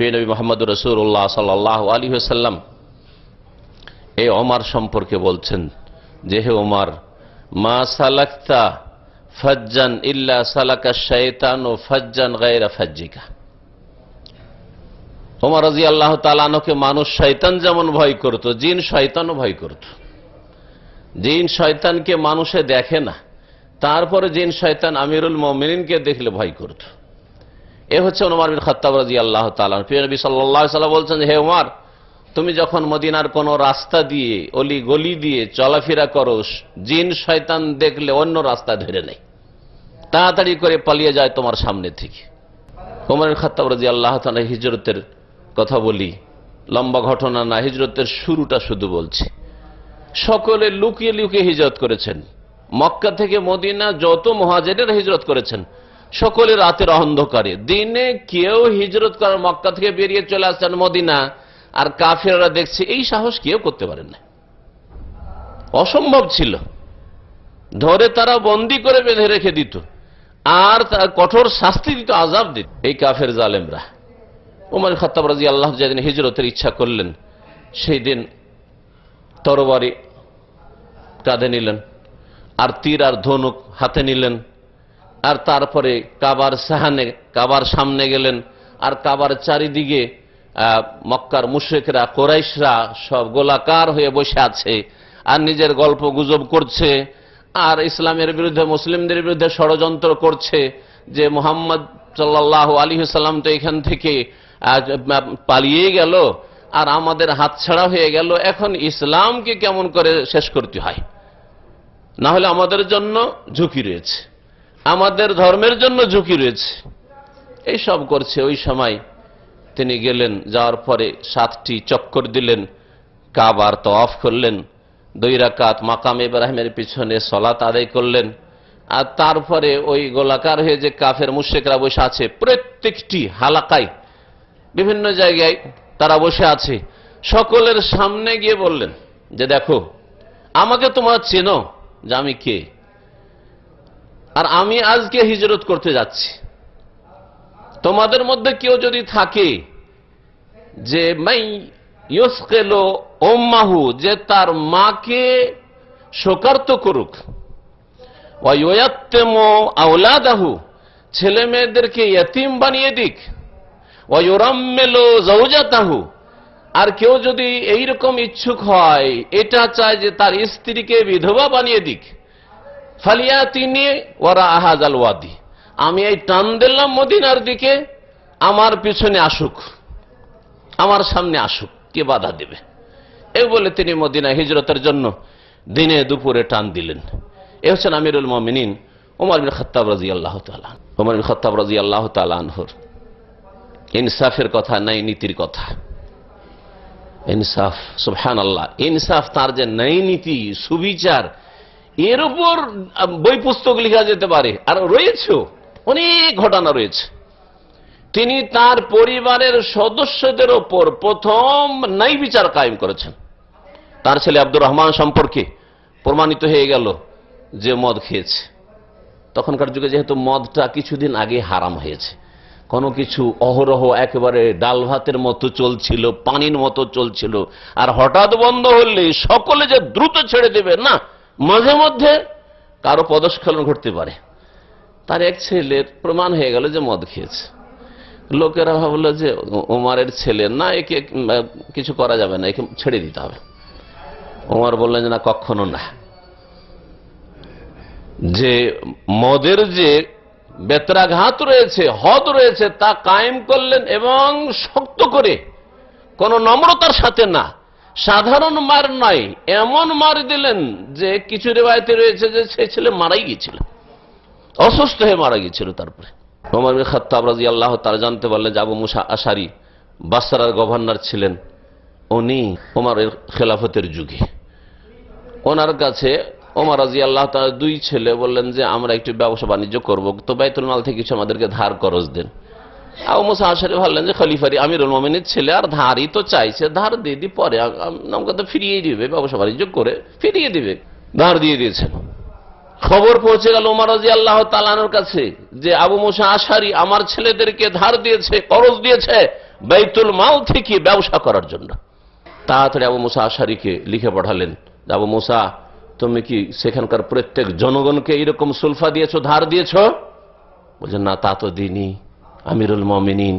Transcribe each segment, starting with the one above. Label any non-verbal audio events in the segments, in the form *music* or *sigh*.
প্রিয় নবী মোহাম্মদ রসুল্লাহ সাল্লাহ আলী সাল্লাম এই ওমার সম্পর্কে বলছেন যে, হে ওমার, মা সালাক্তা ফজ্জান ইল্লা সালাকা শৈতান ও ফজ্জান গায়রা ফজ্জিকা। ওমর রাজি আল্লাহ তালানকে মানুষ শয়তান যেমন ভয় করত, জিন শয়তানও ভয় করত। জিন শয়তানকে মানুষে দেখে না, তারপরে জিন শয়তান আমিরুল মমিনকে দেখলে ভয় করত। এ হচ্ছে ওমর বিন খত্তাব রাজি আল্লাহ তালান প্রিয় নবী সাল্লাহ সাল্লাম বলছেন হে ওমর তুমি যখন মদিনার কোন রাস্তা দিয়ে, অলি গলি দিয়ে চলাফেরা করো, জিন, শয়তান দেখলে অন্য রাস্তা ধরে নেই। তাড়াতাড়ি করে পালিয়ে যায় তোমার সামনে থেকে। ওমরের খাত্তাব রাজি আল্লাহ তালা হিজরতের কথা বলি, লম্বা ঘটনা না, হিজরতের শুরুটা শুধু বলছি। সকলে লুকিয়ে লুকিয়ে হিজরত করেছেন। মক্কা থেকে মদিনা যত মহাজেরের হিজরত করেছেন সকলে রাতের অন্ধকারে। দিনে কেউ হিজরত করার মক্কা থেকে বেরিয়ে চলে আসছেন মদিনা, আর কাফেররা দেখছে এই সাহস কেউ করতে পারেন না। অসম্ভব ছিল। ধরে তারা বন্দি করে বেঁধে রেখে দিত, আর কঠোর শাস্তি দিত আজাব দিত। এই কাফের জালেমরা। উমর খত্তাব রাজি আল্লাহ যেদিন হিজরতের ইচ্ছা করলেন, সেই দিন তরবারি কাঁধে নিলেন, আর তীর আর ধনুক হাতে নিলেন আর তারপরে কাবার সাহানে, কাবার সামনে গেলেন। আর কাবার চারিদিকে মক্কার মুশেকরা কোরাইশরা সব গোলাকার হয়ে বসে আছে। আর নিজের গল্প গুজব করছে। আর ইসলামের বিরুদ্ধে, মুসলিমদের বিরুদ্ধে ষড়যন্ত্র করছে যে মোহাম্মদ সাল্লাহ আলী সাল্লাম তো এখান থেকে পালিয়ে গেল। আর আমাদের হাতছাড়া হয়ে গেল। এখন ইসলামকে কেমন করে শেষ করতে হয়? না হলে আমাদের জন্য ঝুঁকি রয়েছে। আমাদের ধর্মের জন্য ঝুঁকি রয়েছে। এই সব করছে ওই সময় তিনি গেলেন, যাওয়ার পরে সাতটি চক্কর দিলেন কাবার তওয়াফ করলেন, দুই রাকাত মাকাম ইব্রাহিমের পিছনে সলাত আদায় করলেন, আর তারপরে ওই গোলাকার হয়ে যে কাফের মুশেকরা বসে আছে, প্রত্যেকটি হালাকায়, বিভিন্ন জায়গায় তারা বসে আছে, সকলের সামনে গিয়ে বললেন যে দেখো, আমাকে তোমার চেনো যে আমি কে। আর আমি আজকে হিজরত করতে যাচ্ছি। তোমাদের মধ্যে কেউ যদি থাকে যে, মাই ইয়সকেলো ওম্মাহু যে তার মাকে শোকার্ত করুক। ওয়াত্তেমো আউলাদাহু ছেলে মেয়েদেরকে ইয়তিম বানিয়ে দিক। ওয়ুরাম্মেলো জৌজাতাহু আর কেউ যদি এইরকম ইচ্ছুক হয়, এটা চায় যে তার স্ত্রীকে বিধবা বানিয়ে দিক। ফালিয়া তিনি ওরা আহাজ আল ওয়াদি। আমি এই টান দিলাম মদিনার দিকে, আমার পিছনে আসুক, আমার সামনে আসুক, কে বাধা দেবে? এই বলে তিনি মদিনা হিজরতের জন্য দিনে দুপুরে টান দিলেন। এ হচ্ছেন আমিরুল মমিনিন ওমর বিন খত্তাব রাজি আল্লাহ তালা ওমর বিন খত্তাব রাজি আল্লাহ তালানহর ইনসাফের কথা নাই, নীতির কথা। ইনসাফ সুবহান আল্লাহ ইনসাফ তার যে নাই নীতি, সুবিচার এর উপর বই পুস্তক লেখা যেতে পারে। আর রয়েছেও অনেক ঘটনা রয়েছে। তিনি তার পরিবারের সদস্যদের ওপর প্রথম নাই বিচার কায়েম করেছেন। তার ছেলে আব্দুর রহমান সম্পর্কে প্রমাণিত হয়ে গেল যে মদ খেয়েছে। তখনকার যুগে যেহেতু মদটা কিছুদিন আগে হারাম হয়েছে, কোনো কিছু অহরহ একেবারে ডাল ভাতের মতো চলছিল, পানির মতো চলছিল, আর হঠাৎ বন্ধ হলে সকলে যে দ্রুত ছেড়ে দেবে, না মাঝে মধ্যে কারও পদস্খলন ঘটতে পারে। তার এক ছেলের প্রমাণ হয়ে গেল যে মদ খেয়েছে। লোকেরা ভাবলো যে ওমারের ছেলে, না, একে কিছু করা যাবে না, একে ছেড়ে দিতে হবে। ওমার বললেন যে, না, কখনো না। যে মদের যে বেতরাঘাত রয়েছে, হদ রয়েছে, তা কায়েম করলেন এবং শক্ত করে, কোন নম্রতার সাথে না। সাধারণ মার নয়, এমন মার দিলেন যে কিছু রেবায়তে রয়েছে যে সে ছেলে মারাই গিয়েছিল। অসুস্থ হয়ে মারা গিয়েছিল তারপরে। ওমর খাত্তাব আল্লাহ তারা জানতে পারলেন যে আবু মুসা আশারি বাসারার গভর্নর ছিলেন। উনি ওমারের খেলাফতের যুগে। ওনার কাছে ওমর রাজি আল্লাহ তার দুই ছেলে বললেন যে, আমরা একটু ব্যবসা বাণিজ্য করব, তো বাইতুল মাল থেকে কিছু আমাদেরকে ধার করজ দেন। আবু মুসা আশারি ভাবলেন যে খলিফারি আমিরুল মোমিনের ছেলে আর ধারই তো চাইছে, ধার দিয়ে দি পরে আমাকে তো ফিরিয়ে দিবে, ব্যবসা বাণিজ্য করে ফিরিয়ে দিবে, ধার দিয়ে দিয়েছেন খবর পৌঁছে গেল উমার রাজি আল্লাহ তালানোর কাছে যে আবু মুসা আশারি আমার ছেলেদেরকে ধার দিয়েছে করজ দিয়েছে বেতুল মাল থেকে ব্যবসা করার জন্য। তাড়াতাড়ি আবু মুসা আশারিকে লিখে পাঠালেন আবু মুসা, তুমি কি সেখানকার প্রত্যেক জনগণকে এরকম সুলফা দিয়েছ, ধার দিয়েছ? বলছেন, না, তা তো দিনি আমিরুল মমিনিন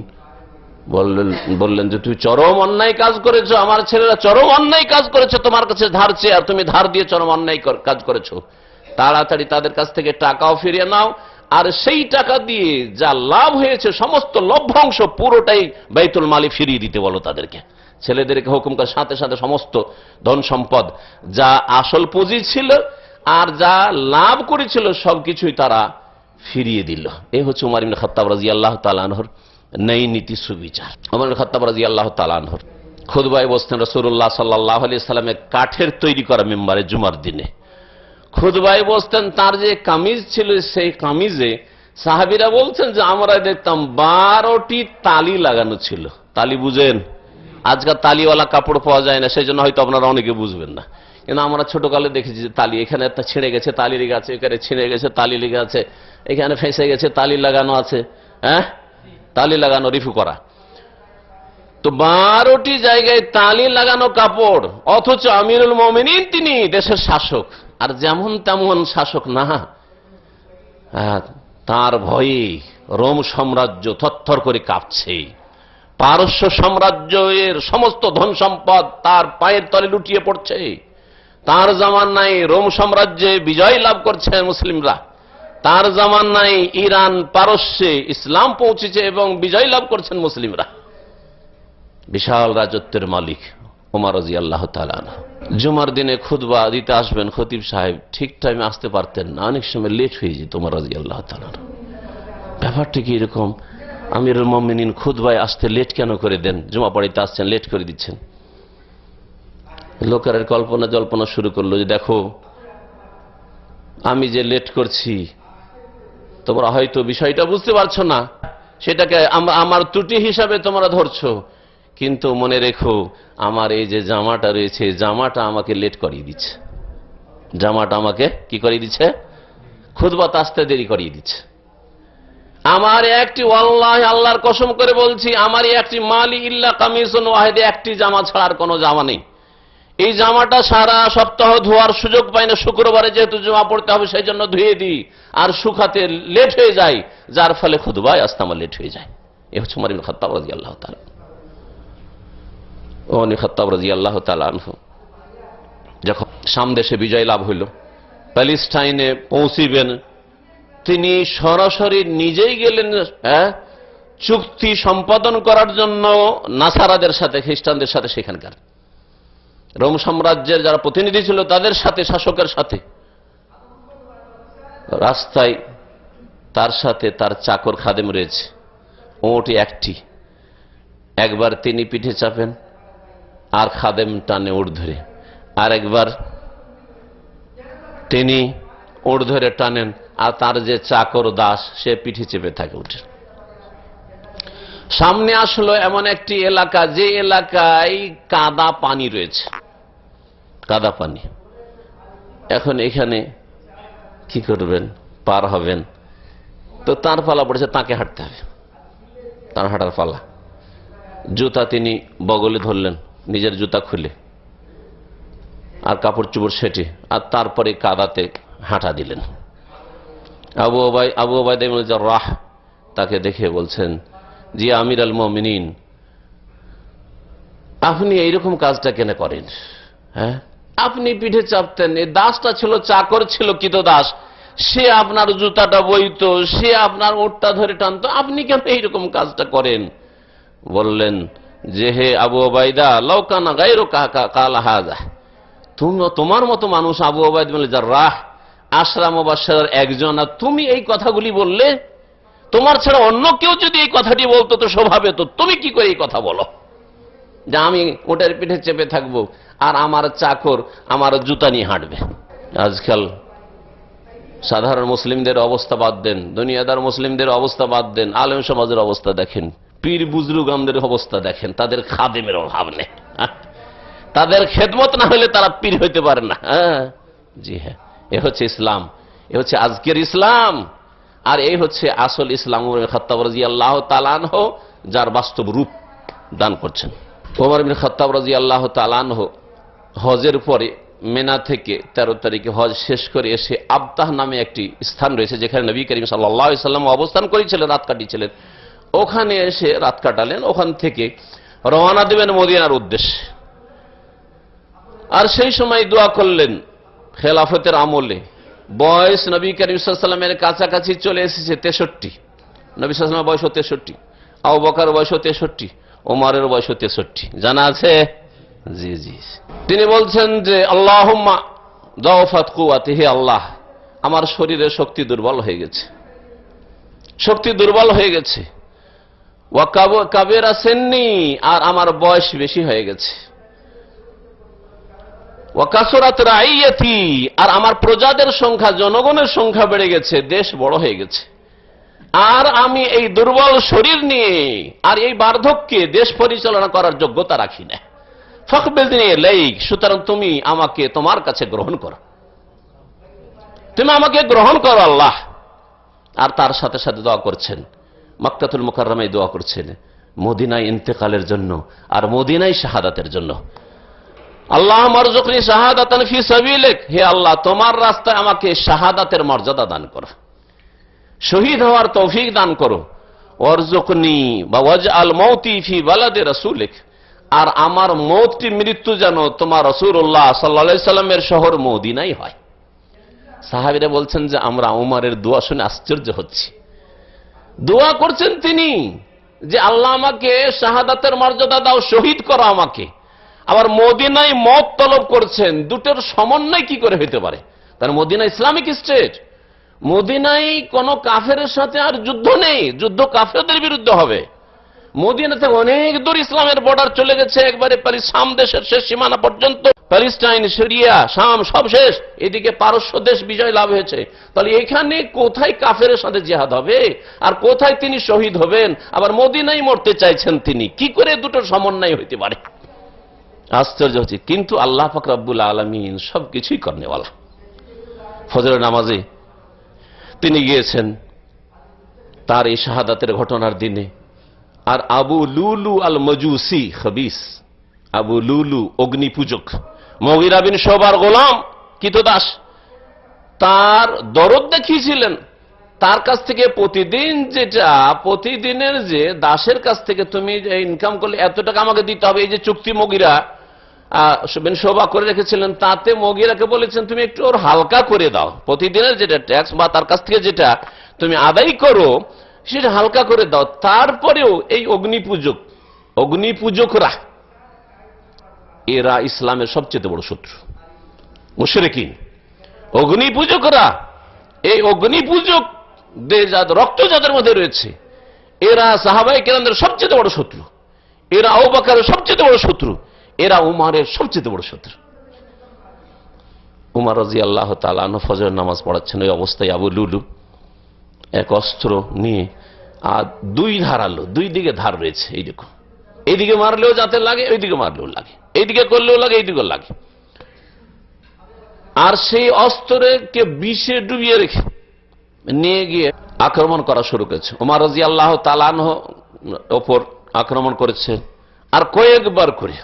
বললেন যে তুই চরম অন্যায় কাজ করেছ, আমার ছেলেরা চরম অন্যায় কাজ করেছে, তোমার কাছে ধার চেয়ে, আর তুমি ধার দিয়ে চরম অন্যায় কাজ করেছ। তাড়াতাড়ি তাদের কাছ থেকে টাকাও ফিরিয়ে নাও, আর সেই টাকা দিয়ে যা লাভ হয়েছে, সমস্ত লভ্যাংশ পুরোটাই বাইতুল মালি ফিরিয়ে দিতে বলো তাদেরকে। ছেলেদেরকে হুকুম করে, সাথে সাথে সমস্ত ধন সম্পদ, যা আসল পুঁজি ছিল আর যা লাভ করেছিল, সবকিছুই তারা ফিরিয়ে দিল। এই হচ্ছে উমার ইবিন খত্তাব রাজি আল্লাহ তালানহর নেই নীতি সুবিচার। উমর খত্তাব রাজি আল্লাহ তালানহর খুদবাই বসতেন রসুল্লাহ সাল্লাহ আলি সাল্লামের কাঠের তৈরি করা মেম্বারে জুমার দিনে। খুদবাই বসতেন, তার যে কামিজ ছিল সেই কামিজে সাহাবিরা বলছেন যে, আমরা দেখতাম বারোটি তালি লাগানো ছিল। তালি বুঝেন? আজকাল তালিওয়ালা কাপড় পাওয়া যায় না সেই জন্য হয়তো আপনারা অনেকে বুঝবেন না। কিন্তু আমরা ছোটকালে দেখেছি যে তালি এখানে একটা ছিঁড়ে গেছে তালি লেগে আছে এখানে ছিঁড়ে গেছে তালি লেগে আছে এখানে ফেঁসে গেছে তালি লাগানো আছে হ্যাঁ? তালি লাগানো রিফু করা। তো বারোটি জায়গায় তালি লাগানো কাপড় অথচ আমিরুল মমিনিন তিনি দেশের শাসক আর যেমন তেমন শাসক না। হ্যাঁ, তার ভয়ে রোম সাম্রাজ্য থরথর করে কাঁপছে। পারস্য সাম্রাজ্য এর সমস্ত ধন সম্পদ তার পায়ের তলে লুটিয়ে পড়ছে। তার জামানায় রোম সাম্রাজ্যে বিজয় লাভ করছে মুসলিমরা। তার জামানায় ইরান, পারস্যে ইসলাম পৌঁছেছে এবং বিজয় লাভ করছেন মুসলিমরা। বিশাল রাজত্বের মালিক ওমর রাজি আল্লাহ জুমার দিনে খুদবা দিতে আসবেন খতিব সাহেব, ঠিক টাইমে আসতে পারতেন না, অনেক সময় লেট হয়ে যেত ওমর রাজি আল্লাহ ব্যাপারটা কি এরকম? আমিরুল মমিনিন খুদবায় আসতে লেট কেন করে দেন? জুমা পড়িতে আসছেন লেট করে দিচ্ছেন। লোকের কল্পনা জল্পনা শুরু করল যে দেখো, আমি যে লেট করছি, তোমরা হয়তো বিষয়টা বুঝতে পারছ না, সেটাকে আমার ত্রুটি হিসাবে তোমরা ধরছো, কিন্তু মনে রেখো, আমার এই যে জামাটা রয়েছে, জামাটা আমাকে লেট করিয়ে দিচ্ছে। জামাটা আমাকে কি করিয়ে দিচ্ছে? খুদবাত আসতে দেরি করিয়ে দিচ্ছে। আমার একটি আল্লাহ আল্লাহর কসম করে বলছি আমার একটি মালি ইল্লা কামিসন ওয়াহেদে, একটি জামা ছাড়ার কোনো জামা নেই। এই জামাটা সারা সপ্তাহ ধোয়ার সুযোগ পাই না, শুক্রবারে যেহেতু জমা পড়তে হবে, সেই জন্য ধুয়ে দিই। আর শুকাতে লেট হয়ে যায়, যার ফলে খুদবায় আসতে আমার লেট হয়ে যায়। এ হচ্ছে মারিন খত্তাব রাজি আল্লাহ তালা খত্তাব রাজি আল্লাহ তালু যখন সামদেশে বিজয় লাভ হইল, প্যালেস্টাইনে পৌঁছিবেন, তিনি সরাসরি নিজেই গেলেন হ্যাঁ চুক্তি সম্পাদন করার জন্য নাসারাদের সাথে, খ্রিস্টানদের সাথে সেখানকার। রোম সাম্রাজ্যের যারা প্রতিনিধি ছিল, তাদের সাথে, শাসকের সাথে। রাস্তায় তার সাথে তার চাকর খাদেম রয়েছে। ওটি একটি। একবার তিনি পিঠে চাপেন, আর খাদেম টানে উঠ ধরে। আর একবার তিনি ওর ধরে টানেন, আর তার যে চাকর দাস, সে পিঠে চেপে থাকে উঠে সামনে আসলো এমন একটি এলাকা, যে এলাকায় কাদা পানি রয়েছে। কাদা পানি। এখন এখানে কি করবেন? পার হবেন। তো তার পালা পড়েছে, তাকে হাঁটতে হবে। তার হাঁটার পালা। জুতা তিনি বগলে ধরলেন, নিজের জুতা খুলে। আর কাপড় চুপড় সেটে, আর তারপরে কাদাতে হাঁটা দিলেন। আবু ওবাই, আবু ওবায়দ রাহ তাকে দেখে বলছেন, জি আমির আল মমিনিন, আপনি এইরকম কাজটা কেন করেন? হ্যাঁ? আপনি পিঠে চাপতেন। এই দাসটা ছিল, চাকর ছিল কিত দাস সে আপনার জুতাটা বইতো, সে আপনার ওটটা ধরে টানতো। আপনি কেন এইরকম কাজটা করেন? বললেন, যে হে আবু ওবায়দা লৌকানা গাইরো কালা হাজা। তুমি তোমার মতো মানুষ আবু ওবায়দ যার রাহ, আশরাম একজন। আর তুমি এই কথাগুলি বললে, তোমার ছাড়া অন্য কেউ যদি এই কথাটি বলতো, তো স্বভাবে তো তুমি কি করে এই কথা বলো? যে আমি ওটার পিঠে চেপে থাকব, আর আমার চাকর আমার জুতা নিয়ে হাঁটবে। আজকাল সাধারণ মুসলিমদের অবস্থা বাদ দেন, দুনিয়াদার মুসলিমদের অবস্থা বাদ দেন, আলেম সমাজের অবস্থা দেখেন, পীর বুজরুগামদের অবস্থা দেখেন, তাদের খাদেমের অভাব নেই। *laughs* তাদের খেদমত না হলে তারা পীর হইতে পারে না। হ্যাঁ? জি হ্যাঁ এ হচ্ছে ইসলাম, এ হচ্ছে আজকের ইসলাম, আর এই হচ্ছে আসল ইসলাম। খত্তাবরাজি আল্লাহ তালান যার বাস্তব রূপ দান করছেন। ওমর বিন খত্তাব রাজি আল্লাহ তালানহ হজের পরে মেনা থেকে তেরো তারিখে হজ শেষ করে এসে আবতাহ নামে একটি স্থান রয়েছে যেখানে নবী করিম সাল্লাহ সাল্লাম অবস্থান করেছিলেন, রাত কাটিয়েছিলেন। ওখানে এসে রাত কাটালেন, ওখান থেকে রওনা দেবেন মদিনার উদ্দেশ্যে। আর সেই সময় দোয়া করলেন খেলাফতের আমলে। বয়স নবী করিম সাল্লামের কাছাকাছি চলে এসেছে তেষট্টি। নবী সাল্লামের বয়স তেষট্টি। আউ বকার বয়স তেষট্টি। ওমারের বয়স তেষট্টি। জানা আছে? জি জি। তিনি বলছেন যে আল্লাহ দফাত কুয়াতে হে আল্লাহ, আমার শরীরে শক্তি দুর্বল হয়ে গেছে। শক্তি দুর্বল হয়ে গেছে। ওয়া কাবের আসেননি আর আমার বয়স বেশি হয়ে গেছে। ওয়াকাসরাত রাইয়াতি, আর আমার প্রজাদের সংখ্যা, জনগণের সংখ্যা বেড়ে গেছে, দেশ বড় হয়ে গেছে। আর আমি এই দুর্বল শরীর নিয়ে আর এই বার্ধক্যে দেশ পরিচালনা করার যোগ্যতা রাখি না। ফকবেল নিয়ে লেইক, সুতরাং তুমি আমাকে তোমার কাছে গ্রহণ করো। তুমি আমাকে গ্রহণ করো আল্লাহ। আর তার সাথে সাথে দোয়া করছেন। মাক্তাতুল মুকাররামাই দোয়া করছেন। মদিনায় ইন্তেকালের জন্য আর মদিনায় শাহাদাতের জন্য। আল্লাহ মরজুকনি শাহাদাত হে আল্লাহ, তোমার রাস্তায় আমাকে শাহাদাতের মর্যাদা দান করো। শহীদ হওয়ার তৌফিক দান করো। অরজুকনি বা ওয়াজ আল মৌতি ফি বালাদে রসুলিক। আর আমার মৌতটি মৃত্যু যেন তোমার রসুল্লাহ সাল্লা সাল্লামের শহর মদিনাই হয়। সাহাবিরা বলছেন যে, আমরা উমারের দোয়া শুনে আশ্চর্য হচ্ছি। দোয়া করছেন তিনি যে, আল্লাহ আমাকে শাহাদাতের মর্যাদা দাও, শহীদ করো আমাকে। আবার মদিনায় মত তলব করছেন, দুটোর সমন্বয় কি করে হইতে পারে? তার মদিনা ইসলামিক স্টেট। মদিনায় কোন কাফের সাথে আর যুদ্ধ নেই, যুদ্ধ কাফেরদের বিরুদ্ধে হবে। মদিনাতে অনেক দূর ইসলামের বর্ডার চলে গেছে, একবারে সাম দেশের শেষ সীমানা পর্যন্ত। প্যালিস্টাইন সিরিয়া, শাম, সব শেষ। এদিকে পারস্য দেশ বিজয় লাভ হয়েছে। তাহলে এখানে কোথায় কাফের সাথে জেহাদ হবে? আর কোথায় তিনি শহীদ হবেন? আবার মদিনাই মরতে চাইছেন তিনি। কি করে দুটো সমন্বয় হইতে পারে? আশ্চর্য হচ্ছে। কিন্তু আল্লাহ ফাকরাবুল আলমিন সবকিছুই কর্নেওয়ালা। ফজর নামাজে তিনি গিয়েছেন তার এই শাহাদাতের ঘটনার দিনে। আর আবু লুলু আল মজুসি খবিস। আবু লুলু অগ্নি পূজক মগিরা বিন সবার গোলাম, কিতদাস। তার দরদ দেখিয়েছিলেন। তার কাছ থেকে প্রতিদিন যেটা, প্রতিদিনের যে দাসের কাছ থেকে তুমি ইনকাম করলে, এত টাকা আমাকে দিতে হবে। এই যে চুক্তি মগিরা শোভা করে রেখেছিলেন, তাতে মগিরাকে বলেছেন, তুমি একটু ওর হালকা করে দাও। প্রতিদিনের যেটা ট্যাক্স বা তার কাছ থেকে যেটা তুমি আদায় করো, সেটা হালকা করে দাও। তারপরেও এই অগ্নি পূজক অগ্নি পূজকরা এরা ইসলামের সবচেয়ে বড় শত্রু। মুশরেকিন। অগ্নি পূজকরা এই অগ্নি পূজক রক্ত যাদের মধ্যে রয়েছে, এরা সাহাবাই কেরামদের সবচেয়ে বড় শত্রু। এরা অবাকারের সবচেয়ে বড় শত্রু। এরা উমারের সবচেয়ে বড় শত্রু। উমার রাজি আল্লাহ তালান ফজর নামাজ পড়াচ্ছেন, ওই অবস্থায় আবু লুলু এক অস্ত্র নিয়ে আর দুই ধারালো দুই দিকে ধার রয়েছে, এই দেখো। এইদিকে মারলেও যাতে লাগে ওইদিকে মারলেও লাগে। এইদিকে করলেও লাগে এইদিকে লাগে। আর সেই অস্ত্রকে বিষে ডুবিয়ে রেখে নিয়ে গিয়ে আক্রমণ করা শুরু করেছে। উমার রাজি আল্লাহ তালান ওপর আক্রমণ করেছে। আর কয়েকবার করে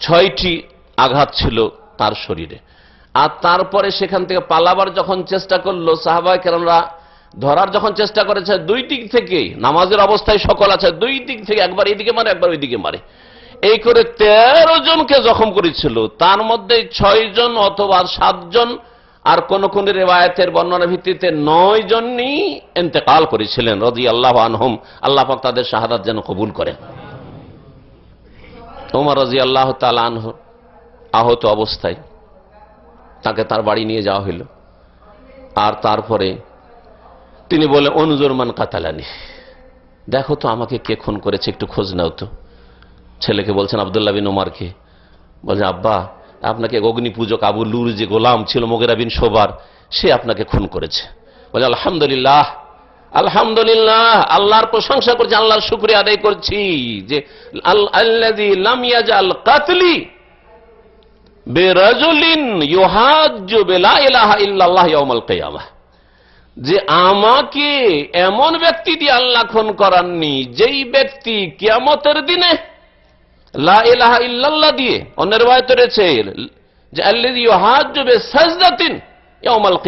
ছয়টি আঘাত ছিল তার শরীরে। আর তারপরে সেখান থেকে পালাবার যখন চেষ্টা করল সাহাবাই কেরামরা ধরার যখন চেষ্টা করেছে, দুই দিক থেকে, নামাজের অবস্থায় সকল আছে, দুই দিক থেকে একবার এইদিকে মারে, একবার ওইদিকে মারে। এই করে তেরো জনকে জখম করেছিল। তার মধ্যে ছয় জন অথবা সাতজন আর কোন কোন রেবায়তের বর্ণনা ভিত্তিতে নয় জনই এতেকাল করেছিলেন রদি আল্লাহ আনহম। আল্লাহ তাদের শাহাদাত যেন কবুল করেন। ওমর রাজি আল্লাহ তালানহ আহত অবস্থায় তাকে তার বাড়ি নিয়ে যাওয়া হইল। আর তারপরে তিনি বলে অনুজরমান কাতালানি। দেখো তো আমাকে কে খুন করেছে, একটু খোঁজ নাও তো। ছেলেকে বলছেন, আবদুল্লাহ বিন ওমারকে বলছেন আব্বা, আপনাকে অগ্নি পূজক আবু যে গোলাম ছিল, মোগেরা বিন সোবার, সে আপনাকে খুন করেছে। বলে আলহামদুলিল্লাহ আলহামদুলিল্লাহ, আল্লাহর প্রশংসা করছি, আল্লাহর শুক্রিয়া আদায় করছি যে কাতলি যে আমাকে এমন ব্যক্তি দিয়ে আল্লাহ খুন করাননি, যেই ব্যক্তি কিয়ামতের দিনে লা ইলাহা দিয়ে, অন্যের বায়তে রয়েছে যে আল্লাযী ইউহাজ্জু বিসাজদাতিন ইয়াউমাল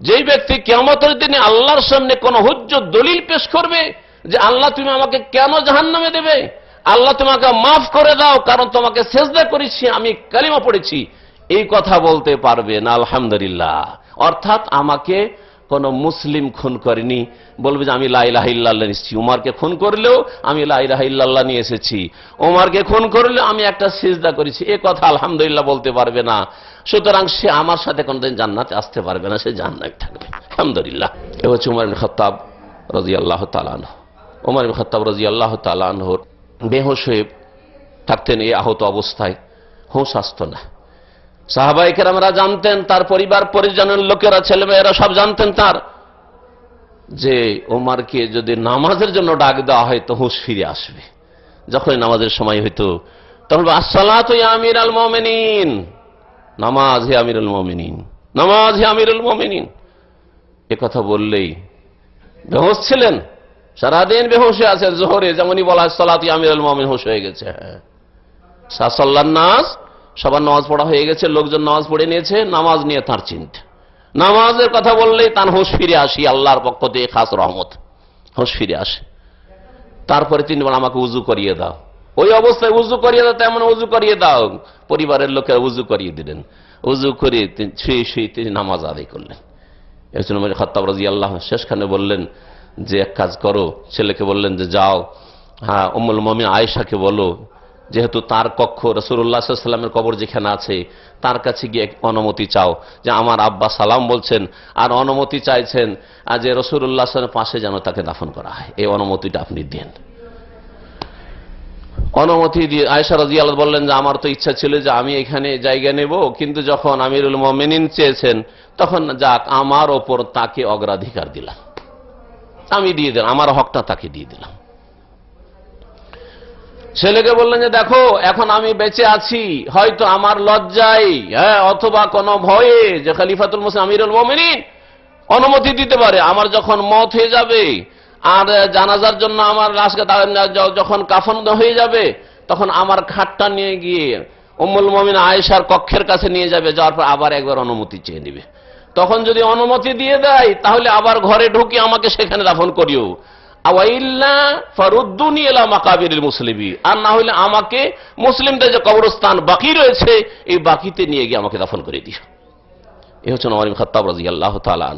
যেই ব্যক্তি কেমতের দিনে আল্লাহর সামনে কোন হুজ্জ দলিল পেশ করবে যে, আল্লাহ, তুমি আমাকে কেন জাহান নামে দেবে? আল্লাহ, তোমাকে মাফ করে দাও, কারণ তোমাকে সেজদা করেছি, আমি কালিমা পড়েছি। এই কথা বলতে পারবে না, আলহামদুলিল্লাহ। অর্থাৎ আমাকে কোন মুসলিম খুন করেনি। বলবে যে আমি লাইলাহ ইল্লাল্লাহ নিচ্ছি উমারকে খুন করলেও আমি লাইলাহ ইল্লাল্লাহ নিয়ে এসেছি। ওমারকে খুন করলেও আমি একটা সিজদা করেছি। এ কথা আলহামদুলিল্লাহ বলতে পারবে না। সুতরাং সে আমার সাথে কোনদিন জান্নাতে আসতে পারবে না, সে জান্নাত থাকবে। আলহামদুলিল্লাহ। এ হচ্ছে উমার খাত্তাব রাজি আল্লাহ তালান উমার খাত্তাব রাজি আল্লাহ তালানহর বেহোশ হয়ে থাকতেন এই আহত অবস্থায়। হোশ আসতো না। সাহাবাইকের আমরা জানতেন, তার পরিবার, পরিজনের লোকেরা, ছেলেমেয়েরা সব জানতেন তার। যে ওমারকে যদি নামাজের জন্য ডাক দেওয়া হয়, তো হুঁশ ফিরে আসবে। যখন নামাজের সময় হইতো, তখন আসসালাত আমির আল মমিনিন। নামাজ হে আমিরুল মমিনিন। নামাজ হে আমিরুল মমিনিন। এ কথা বললেই বেহোশ ছিলেন। সারাদিন বেহোশে আছেন জোহরে যেমনই বলা সালাত আমিরুল মমিন, হোশ হয়ে গেছে। হ্যাঁ। সাসল্লার নাস সবার নামাজ পড়া হয়ে গেছে, লোকজন নামাজ পড়ে নিয়েছে, নামাজ নিয়ে তার চিন্তা। নামাজের কথা বললেই তার হোশ ফিরে আসি, আল্লাহর পক্ষ থেকে খাস রহমত। হোশ ফিরে আসে। তারপরে তিনি বলেন আমাকে উজু করিয়ে দাও। ওই অবস্থায় উজু করিয়ে দাও, তেমন উজু করিয়ে দাও। পরিবারের লোকেরা উজু করিয়ে দিলেন। উজু করে শুয়ে শুয়ে তিনি নামাজ আদায় করলেন। একজন খত্তাব রাজি আল্লাহ শেষখানে বললেন যে, এক কাজ করো। ছেলেকে বললেন যে, যাও। হ্যাঁ অমুল মমিন আয়েশাকে বলো। যেহেতু তার কক্ষ রসুল্লাহ সাল্লামের কবর যেখানে আছে, তার কাছে গিয়ে অনুমতি চাও যে আমার আব্বা সালাম বলছেন আর অনুমতি চাইছেন আর যে রসুল্লাহ পাশে যেন তাকে দাফন করা হয়। এই অনুমতিটা আপনি দেন। অনুমতি দিয়ে আয়সা রাজি আল্লাহ বললেন যে আমার তো ইচ্ছা ছিল যে আমি এখানে জায়গা নেব, কিন্তু যখন আমিরুল মমিনিন চেয়েছেন, তখন যাক, আমার ওপর তাকে অগ্রাধিকার দিলাম। আমি দিয়ে দিলাম, আমার হকটা তাকে দিয়ে দিলাম। ছেলেকে বললেন যে, দেখো, এখন আমি বেঁচে আছি, হয়তো আমার লজ্জায় হ্যাঁ অথবা কোন ভয়ে যে খালিফাতুল মুসলিম, আমিরুল মমিনিন অনুমতি দিতে পারে। আমার যখন মত হয়ে যাবে, আর জানাজার জন্য আমার লাশকে যখন কাফন হয়ে যাবে, তখন আমার খাটটা নিয়ে গিয়ে উম্মুল মমিন আয়েশার কক্ষের কাছে নিয়ে যাবে, যাওয়ার পর আবার একবার অনুমতি চেয়ে নিবে। তখন যদি অনুমতি দিয়ে দেয়, তাহলে আবার ঘরে ঢুকে আমাকে সেখানে দাফন করিও। আর না আমাকে মুসলিমদের যে বাকি রয়েছে, এই বাকিতে নিয়ে গিয়ে আমাকে দাফন করে দিও এ হচ্ছে নরিম খত্তাব রাজি আল্লাহ তালা